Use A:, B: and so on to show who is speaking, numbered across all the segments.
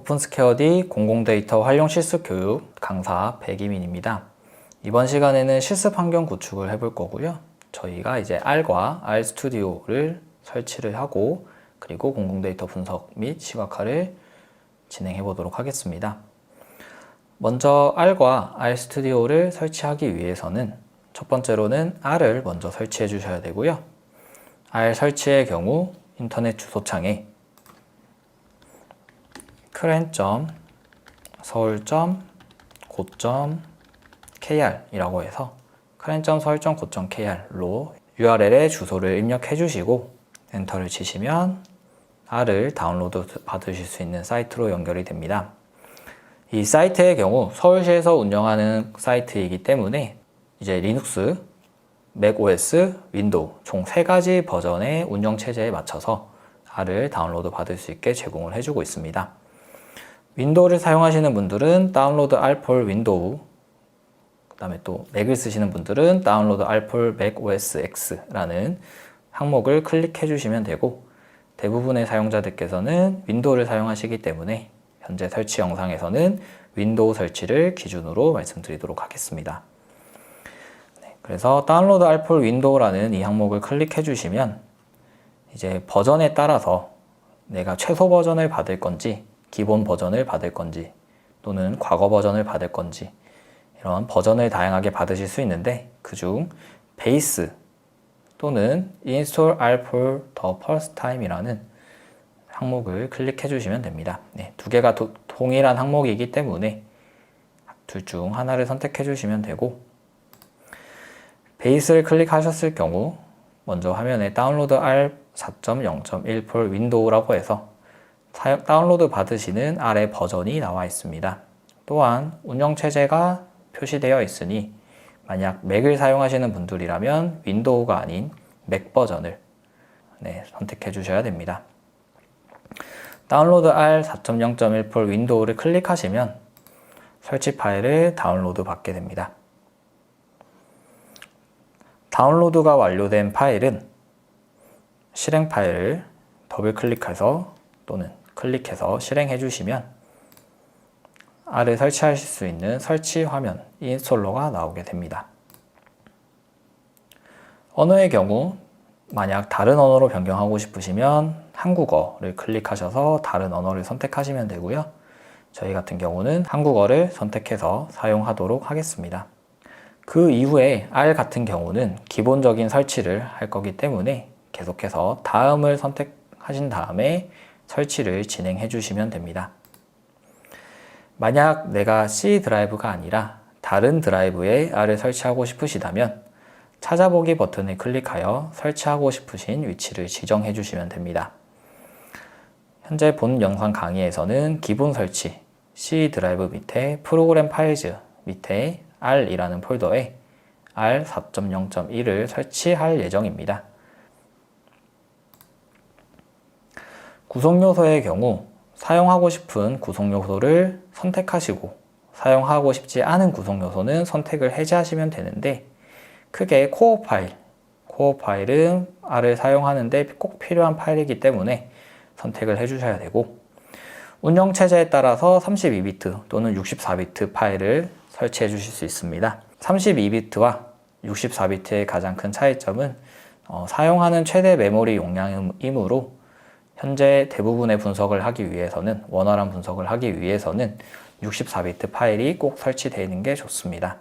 A: 오픈스퀘어디 공공데이터 활용 실습 교육 강사 백이민입니다. 이번 시간에는 실습 환경 구축을 해볼 거고요. 저희가 이제 R과 R 스튜디오를 설치를 하고 그리고 공공데이터 분석 및 시각화를 진행해 보도록 하겠습니다. 먼저 R과 R 스튜디오를 설치하기 위해서는 첫 번째로는 R을 먼저 설치해 주셔야 되고요. R 설치의 경우 인터넷 주소창에 크랜점 서울.고점 kr이라고 해서 크랜점 서울.고점 kr로 URL에 주소를 입력해 주시고 엔터를 치시면 R을 다운로드 받으실 수 있는 사이트로 연결이 됩니다. 이 사이트의 경우 서울시에서 운영하는 사이트이기 때문에 이제 리눅스, 맥OS, 윈도우 총세 가지 버전의 운영 체제에 맞춰서 R을 다운로드 받을 수 있게 제공을 해주고 있습니다. 윈도우를 사용하시는 분들은 다운로드 알폴 윈도우 그 다음에 또 맥을 쓰시는 분들은 다운로드 알폴 맥 OS X라는 항목을 클릭해 주시면 되고 대부분의 사용자들께서는 윈도우를 사용하시기 때문에 현재 설치 영상에서는 윈도우 설치를 기준으로 말씀드리도록 하겠습니다. 네, 그래서 다운로드 알폴 윈도우라는 이 항목을 클릭해 주시면 이제 버전에 따라서 내가 최소 버전을 받을 건지 기본 버전을 받을 건지 또는 과거 버전을 받을 건지 이런 버전을 다양하게 받으실 수 있는데 그중 베이스 또는 install r for the first time이라는 항목을 클릭해 주시면 됩니다. 네, 두 개가 도, 동일한 항목이기 때문에 둘 중 하나를 선택해 주시면 되고 베이스를 클릭하셨을 경우 먼저 화면에 다운로드 R 4.0.1 for 윈도우라고 해서 다운로드 받으시는 아래 버전이 나와 있습니다. 또한 운영체제가 표시되어 있으니 만약 맥을 사용하시는 분들이라면 윈도우가 아닌 맥 버전을 네, 선택해 주셔야 됩니다. 다운로드 R 4.0.1폴 윈도우를 클릭하시면 설치 파일을 다운로드 받게 됩니다. 다운로드가 완료된 파일은 실행 파일을 더블 클릭해서 또는 클릭해서 실행해 주시면 R을 설치하실 수 있는 설치 화면 인스톨러가 나오게 됩니다. 언어의 경우 만약 다른 언어로 변경하고 싶으시면 한국어를 클릭하셔서 다른 언어를 선택하시면 되고요. 저희 같은 경우는 한국어를 선택해서 사용하도록 하겠습니다. 그 이후에 R 같은 경우는 기본적인 설치를 할 거기 때문에 계속해서 다음을 선택하신 다음에 설치를 진행해 주시면 됩니다. 만약 내가 C 드라이브가 아니라 다른 드라이브에 R을 설치하고 싶으시다면 찾아보기 버튼을 클릭하여 설치하고 싶으신 위치를 지정해 주시면 됩니다. 현재 본 영상 강의에서는 기본 설치 C 드라이브 밑에 프로그램 파일즈 밑에 R이라는 폴더에 R 4.0.1을 설치할 예정입니다. 구성 요소의 경우 사용하고 싶은 구성 요소를 선택하시고 사용하고 싶지 않은 구성 요소는 선택을 해제하시면 되는데 크게 코어 파일, 코어 파일은 R을 사용하는데 꼭 필요한 파일이기 때문에 선택을 해주셔야 되고 운영 체제에 따라서 32비트 또는 64비트 파일을 설치해 주실 수 있습니다. 32비트와 64비트의 가장 큰 차이점은 어, 사용하는 최대 메모리 용량이므로 현재 대부분의 분석을 하기 위해서는 원활한 분석을 하기 위해서는 64비트 파일이 꼭 설치되어 있는 게 좋습니다.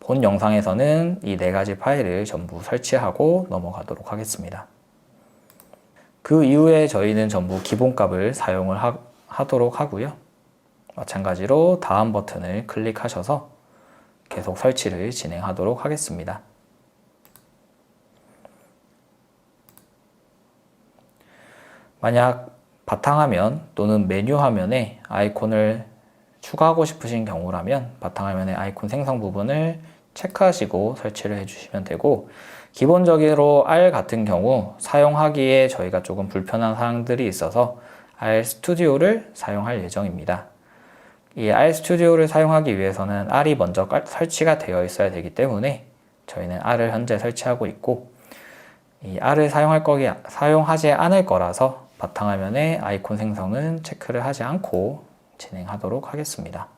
A: 본 영상에서는 이 네 가지 파일을 전부 설치하고 넘어가도록 하겠습니다. 그 이후에 저희는 전부 기본값을 사용을 하, 하도록 하고요. 마찬가지로 다음 버튼을 클릭하셔서 계속 설치를 진행하도록 하겠습니다. 만약 바탕화면 또는 메뉴 화면에 아이콘을 추가하고 싶으신 경우라면 바탕화면의 아이콘 생성 부분을 체크하시고 설치를 해주시면 되고 기본적으로 R 같은 경우 사용하기에 저희가 조금 불편한 사항들이 있어서 R 스튜디오를 사용할 예정입니다. 이 R 스튜디오를 사용하기 위해서는 R이 먼저 설치가 되어 있어야 되기 때문에 저희는 R을 현재 설치하고 있고 이 R을 사용할 거기 사용하지 않을 거라서 바탕화면의 아이콘 생성은 체크를 하지 않고 진행하도록 하겠습니다.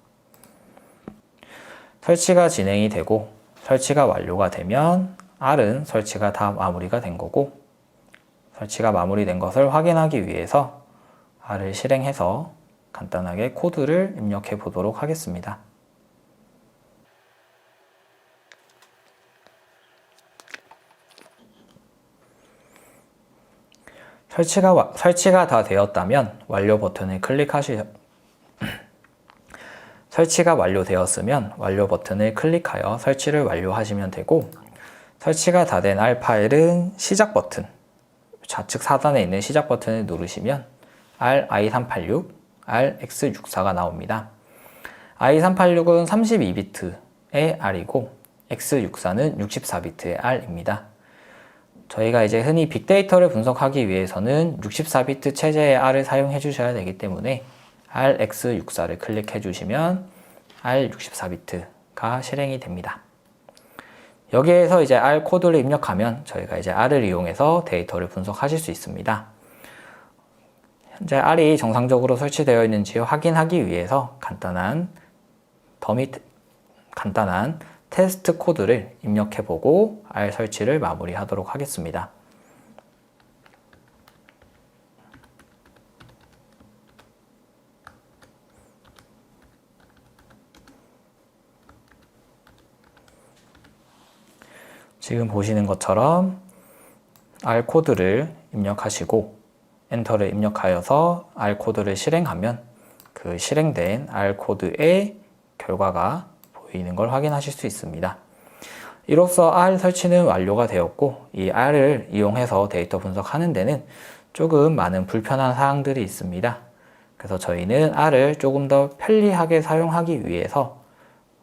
A: 설치가 진행이 되고 설치가 완료가 되면 R은 설치가 다 마무리가 된 거고 설치가 마무리된 것을 확인하기 위해서 R을 실행해서 간단하게 코드를 입력해 보도록 하겠습니다. 설치가, 와- 설치가 다 되었다면 완료 버튼을 클릭하시 설치가 완료되었으면 완료 버튼을 클릭하여 설치를 완료하시면 되고 설치가 다 된 R 파일은 시작 버튼 좌측 하단에 있는 시작 버튼을 누르시면 RI386, RX64가 나옵니다. i386은 32비트의 R이고 X64는 64비트의 R입니다. 저희가 이제 흔히 빅데이터를 분석하기 위해서는 64비트 체제의 R을 사용해 주셔야 되기 때문에 RX64를 클릭해 주시면 R64비트가 실행이 됩니다. 여기에서 이제 R 코드를 입력하면 저희가 이제 R을 이용해서 데이터를 분석하실 수 있습니다. 현재 R이 정상적으로 설치되어 있는지 확인하기 위해서 간단한 더미 간단한 테스트 코드를 입력해 보고 R 설치를 마무리하도록 하겠습니다. 지금 보시는 것처럼 R 코드를 입력하시고 엔터를 입력하여서 R 코드를 실행하면 그 실행된 R 코드의 결과가 보이는 걸 확인하실 수 있습니다. 이로써 R 설치는 완료가 되었고 이 R을 이용해서 데이터 분석하는 데는 조금 많은 불편한 사항들이 있습니다. 그래서 저희는 R을 조금 더 편리하게 사용하기 위해서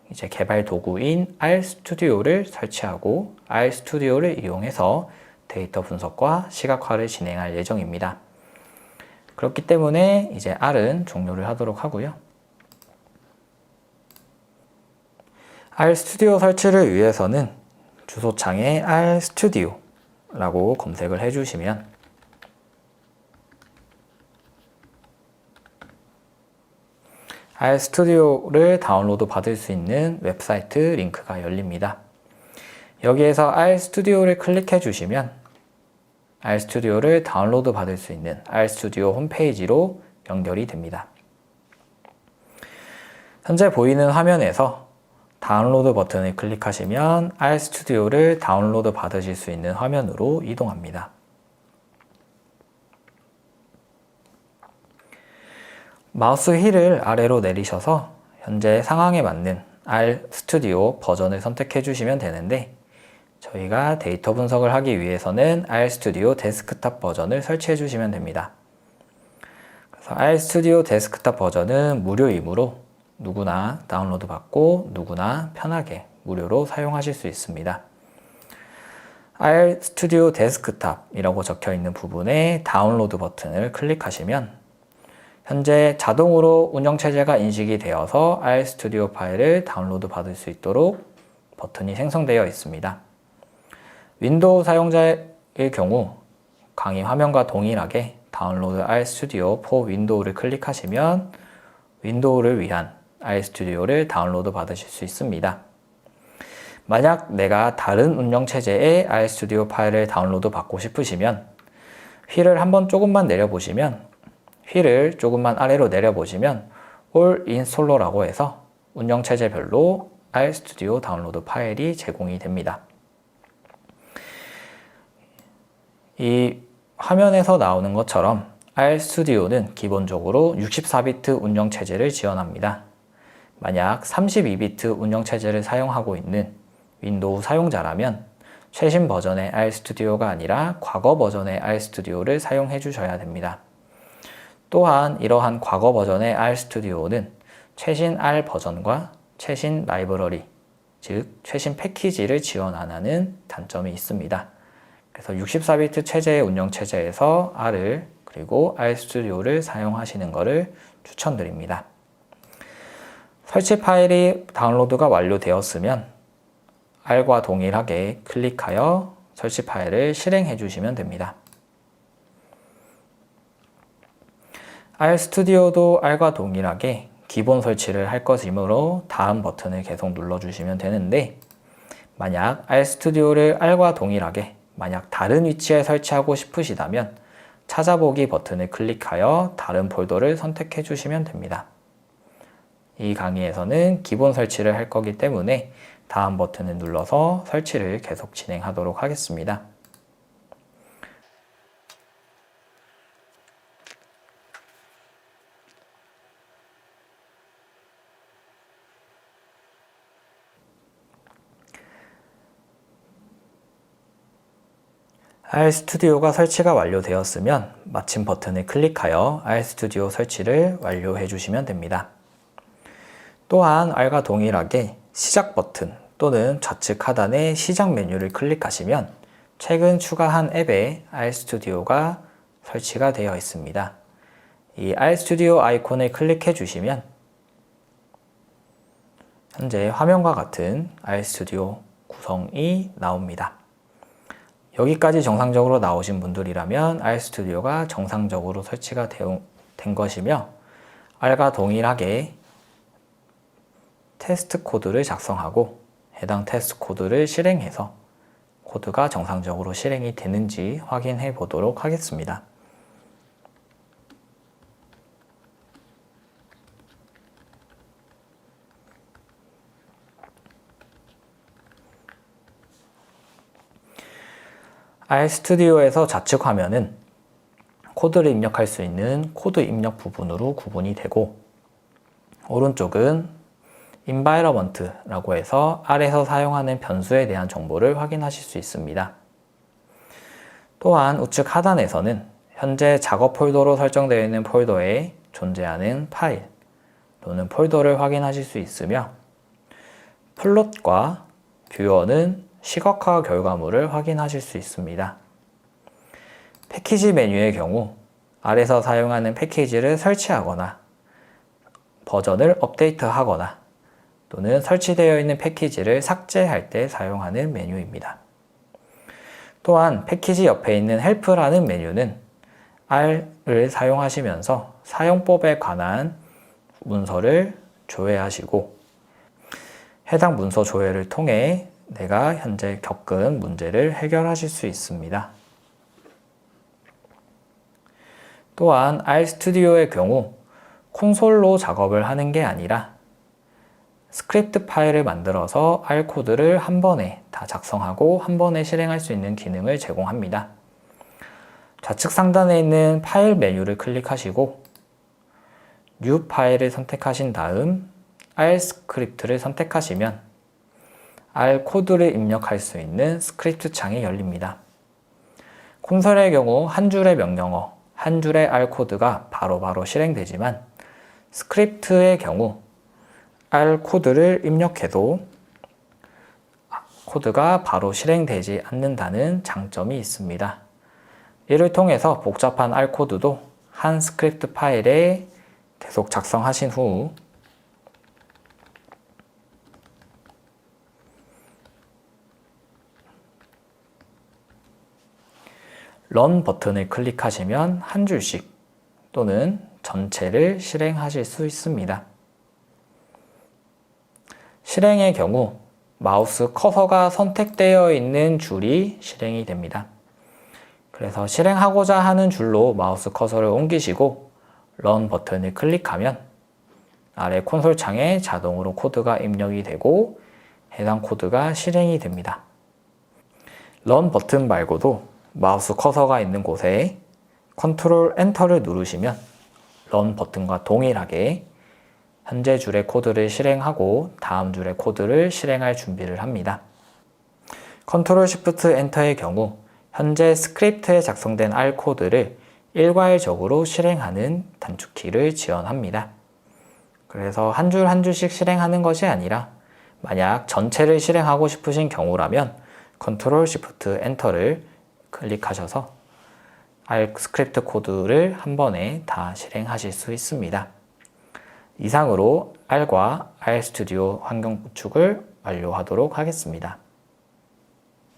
A: 이제 개발 도구인 R 스튜디오를 설치하고 R 스튜디오를 이용해서 데이터 분석과 시각화를 진행할 예정입니다. 그렇기 때문에 이제 R은 종료를 하도록 하고요. R 스튜디오 설치를 위해서는 주소창에 R 스튜디오라고 검색을 해주시면 R 스튜디오를 다운로드 받을 수 있는 웹사이트 링크가 열립니다. 여기에서 R 스튜디오를 클릭해 주시면 R 스튜디오를 다운로드 받을 수 있는 R 스튜디오 홈페이지로 연결이 됩니다. 현재 보이는 화면에서 다운로드 버튼을 클릭하시면 R 스튜디오를 다운로드 받으실 수 있는 화면으로 이동합니다. 마우스 휠을 아래로 내리셔서 현재 상황에 맞는 R 스튜디오 버전을 선택해 주시면 되는데 저희가 데이터 분석을 하기 위해서는 R 스튜디오 데스크탑 버전을 설치해 주시면 됩니다. 그래서 R 스튜디오 데스크탑 버전은 무료이므로 누구나 다운로드 받고 누구나 편하게 무료로 사용하실 수 있습니다. R 스튜디오 데스크탑이라고 적혀 있는 부분에 다운로드 버튼을 클릭하시면 현재 자동으로 운영체제가 인식이 되어서 R 스튜디오 파일을 다운로드 받을 수 있도록 버튼이 생성되어 있습니다. 윈도우 사용자의 경우 강의 화면과 동일하게 다운로드 R 스튜디오 4 윈도우를 클릭하시면 윈도우를 위한 R 스튜디오를 다운로드 받으실 수 있습니다. 만약 내가 다른 운영체제의 R 스튜디오 파일을 다운로드 받고 싶으시면 휠을 한번 조금만 내려보시면 휠을 조금만 아래로 내려보시면 All Installer라고 해서 운영체제별로 R 스튜디오 다운로드 파일이 제공이 됩니다. 이 화면에서 나오는 것처럼 R 스튜디오는 기본적으로 64비트 운영체제를 지원합니다. 만약 32비트 운영체제를 사용하고 있는 윈도우 사용자라면 최신 버전의 R 스튜디오가 아니라 과거 버전의 R 스튜디오를 사용해 주셔야 됩니다. 또한 이러한 과거 버전의 R 스튜디오는 최신 R 버전과 최신 라이브러리, 즉 최신 패키지를 지원 안 하는 단점이 있습니다. 그래서 64비트 체제의 운영 체제에서 R을 그리고 R 스튜디오를 사용하시는 것을 추천드립니다. 설치 파일이 다운로드가 완료되었으면 R과 동일하게 클릭하여 설치 파일을 실행해 주시면 됩니다. R 스튜디오도 R과 동일하게 기본 설치를 할 것이므로 다음 버튼을 계속 눌러주시면 되는데 만약 R 스튜디오를 R과 동일하게 만약 다른 위치에 설치하고 싶으시다면 찾아보기 버튼을 클릭하여 다른 폴더를 선택해 주시면 됩니다. 이 강의에서는 기본 설치를 할 거기 때문에 다음 버튼을 눌러서 설치를 계속 진행하도록 하겠습니다. R 스튜디오가 설치가 완료되었으면 마침 버튼을 클릭하여 R 스튜디오 설치를 완료해 주시면 됩니다. 또한 R과 동일하게 시작 버튼 또는 좌측 하단의 시작 메뉴를 클릭하시면 최근 추가한 앱에 R 스튜디오가 설치가 되어 있습니다. 이 R 스튜디오 아이콘을 클릭해 주시면 현재 화면과 같은 R 스튜디오 구성이 나옵니다. 여기까지 정상적으로 나오신 분들이라면 R 스튜디오가 정상적으로 설치가 된 것이며 R과 동일하게 테스트 코드를 작성하고 해당 테스트 코드를 실행해서 코드가 정상적으로 실행이 되는지 확인해 보도록 하겠습니다. R 스튜디오에서 좌측 화면은 코드를 입력할 수 있는 코드 입력 부분으로 구분이 되고 오른쪽은 environment라고 해서 R에서 사용하는 변수에 대한 정보를 확인하실 수 있습니다. 또한 우측 하단에서는 현재 작업 폴더로 설정되어 있는 폴더에 존재하는 파일 또는 폴더를 확인하실 수 있으며 플롯과 뷰어는 시각화 결과물을 확인하실 수 있습니다. 패키지 메뉴의 경우 아래서 사용하는 패키지를 설치하거나 버전을 업데이트하거나 또는 설치되어 있는 패키지를 삭제할 때 사용하는 메뉴입니다. 또한 패키지 옆에 있는 헬프라는 메뉴는 R을 사용하시면서 사용법에 관한 문서를 조회하시고 해당 문서 조회를 통해 내가 현재 겪은 문제를 해결하실 수 있습니다. 또한 RStudio의 경우 콘솔로 작업을 하는 게 아니라 스크립트 파일을 만들어서 R 코드를 한 번에 다 작성하고 한 번에 실행할 수 있는 기능을 제공합니다. 좌측 상단에 있는 파일 메뉴를 클릭하시고 New 파일을 선택하신 다음 R 스크립트를 선택하시면 R 코드를 입력할 수 있는 스크립트 창이 열립니다. 콘솔의 경우 한 줄의 명령어, 한 줄의 R 코드가 바로바로 바로 실행되지만 스크립트의 경우 R 코드를 입력해도 코드가 바로 실행되지 않는다는 장점이 있습니다. 이를 통해서 복잡한 R 코드도 한 스크립트 파일에 계속 작성하신 후 런 버튼을 클릭하시면 한 줄씩 또는 전체를 실행하실 수 있습니다. 실행의 경우 마우스 커서가 선택되어 있는 줄이 실행이 됩니다. 그래서 실행하고자 하는 줄로 마우스 커서를 옮기시고 런 버튼을 클릭하면 아래 콘솔 창에 자동으로 코드가 입력이 되고 해당 코드가 실행이 됩니다. 런 버튼 말고도 마우스 커서가 있는 곳에 컨트롤 엔터를 누르시면 런 버튼과 동일하게 현재 줄의 코드를 실행하고 다음 줄의 코드를 실행할 준비를 합니다. 컨트롤 시프트 엔터의 경우 현재 스크립트에 작성된 R 코드를 일괄적으로 실행하는 단축키를 지원합니다. 그래서 한 줄 한 줄씩 실행하는 것이 아니라 만약 전체를 실행하고 싶으신 경우라면 컨트롤 시프트 엔터를 클릭하셔서 R 스크립트 코드를 한 번에 다 실행하실 수 있습니다. 이상으로 R과 R 스튜디오 환경 구축을 완료하도록 하겠습니다.